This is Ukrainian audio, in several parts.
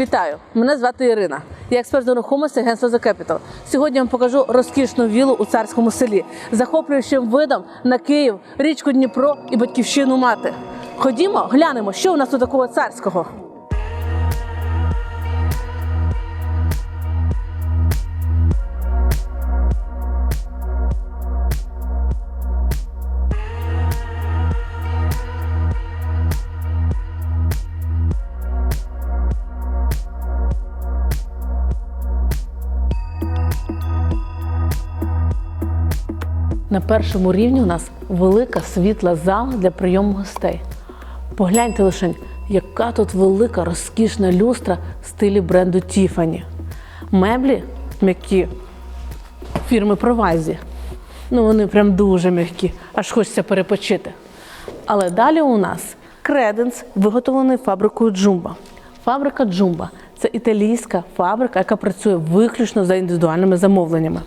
Вітаю! Мене звати Ірина. Я експерт з нерухомості агентства The Capital. Сьогодні я вам покажу розкішну вілу у царському селі, захоплюючим видом на Київ, річку Дніпро і батьківщину мати. Ходімо, глянемо, що у нас тут такого царського. На першому рівні у нас велика світла зала для прийому гостей. Погляньте лише, яка тут велика розкішна люстра в стилі бренду Тіфані. Меблі м'які фірми Провайзі. Ну, вони прям дуже м'які, аж хочеться перепочити. Але далі у нас креденс, виготовлений фабрикою Джумба. Фабрика Джумба це італійська фабрика, яка працює виключно за індивідуальними замовленнями.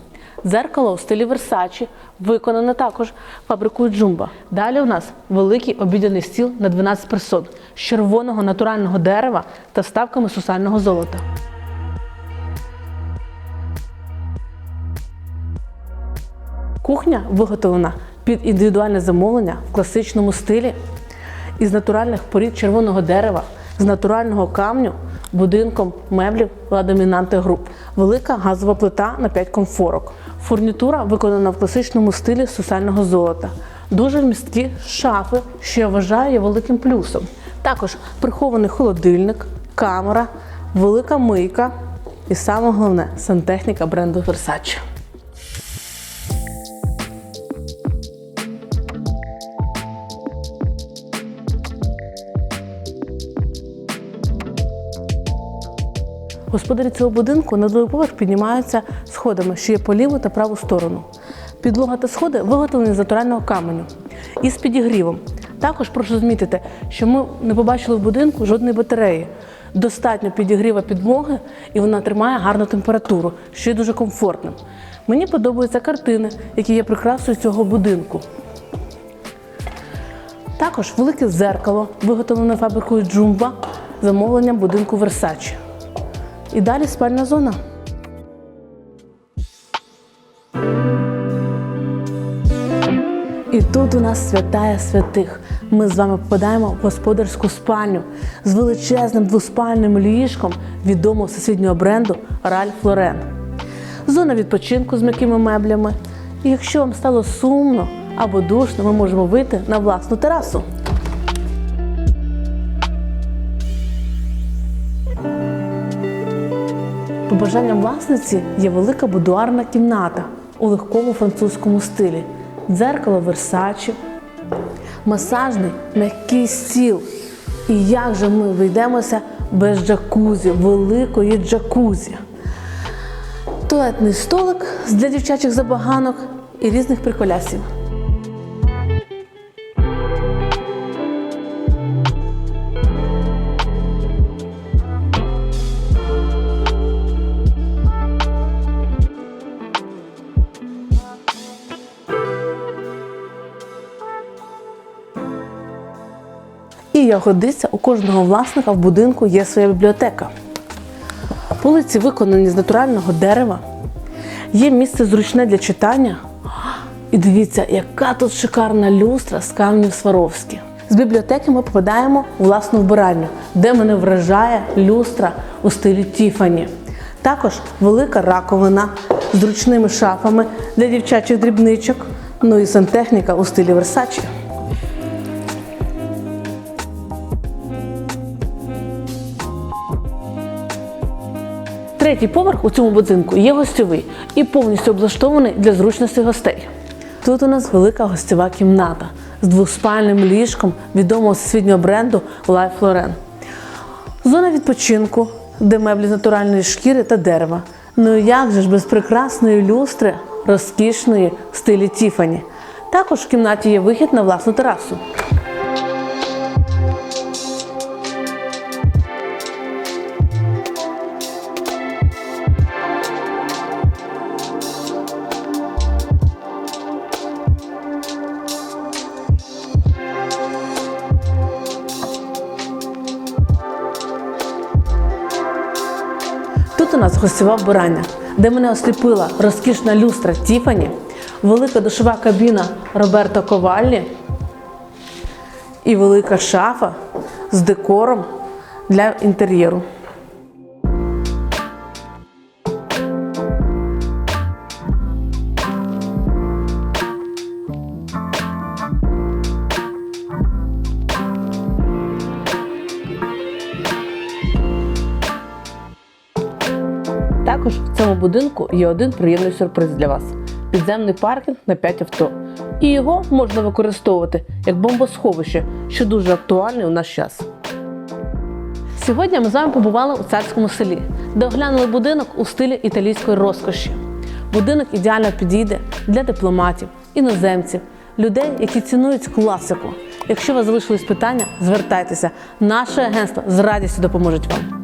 Дзеркало у стилі Versace виконане також фабрикою Джумба. Далі у нас великий обідяний стіл на 12 персон з червоного натурального дерева та вставками сусального золота. Кухня виготовлена під індивідуальне замовлення в класичному стилі із натуральних порід червоного дерева, з натурального камню, будинком меблів ладомінанти груп. Велика газова плита на 5 комфорок. Фурнітура виконана в класичному стилі сусального золота. Дуже вмісткі шафи, що я вважаю є великим плюсом. Також прихований холодильник, камера, велика мийка і саме головне сантехніка бренду Versace. Господарі цього будинку на другий поверх піднімаються сходами, що є по ліву та праву сторону. Підлога та сходи виготовлені з натурального каменю і з підігрівом. Також прошу змітити, що ми не побачили в будинку жодної батареї. Достатньо підігріва підлоги, і вона тримає гарну температуру, що є дуже комфортним. Мені подобаються картини, які є прикрасою цього будинку. Також велике зеркало, виготовлене фабрикою Джумба, замовленням будинку Versace. І далі спальна зона. І тут у нас святая святих. Ми з вами попадаємо в господарську спальню з величезним двоспальним ліжком відомого всесвітнього бренду Ральф Лорен. Зона відпочинку з м'якими меблями. І якщо вам стало сумно або душно, ми можемо вийти на власну терасу. Бажанням власниці є велика будуарна кімната у легкому французькому стилі, дзеркало Версачі, масажний м'який стіл. І як же ми вийдемося без джакузі, великої джакузі? Туалетний столик для дівчачих забаганок і різних приколясів. Як годиться, у кожного власника в будинку є своя бібліотека. Полиці виконані з натурального дерева. Є місце зручне для читання. І дивіться, яка тут шикарна люстра з камнів Сваровські. З бібліотеки ми попадаємо у власну вбиральню, де мене вражає люстра у стилі Тіфані. Також велика раковина з зручними шафами для дівчачих дрібничок. Ну і сантехніка у стилі Versace. Третій поверх у цьому будинку є гостьовий і повністю облаштований для зручності гостей. Тут у нас велика гостьова кімната з двоспальним ліжком відомого всесвітнього бренду Life Lauren. Зона відпочинку, де меблі з натуральної шкіри та дерева. Ну як же ж без прекрасної люстри, розкішної в стилі Тіфані. Також в кімнаті є вихід на власну терасу. Тут у нас гостьова вбирання, де мене осліпила розкішна люстра Тіфані, велика душова кабіна Роберто Ковальні і велика шафа з декором для інтер'єру. Також в цьому будинку є один приємний сюрприз для вас: підземний паркінг на 5 авто. І його можна використовувати як бомбосховище, що дуже актуальне у наш час. Сьогодні ми з вами побували у царському селі, де оглянули будинок у стилі італійської розкоші. Будинок ідеально підійде для дипломатів, іноземців, людей, які цінують класику. Якщо у вас залишились питання, звертайтеся. Наше агентство з радістю допоможе вам.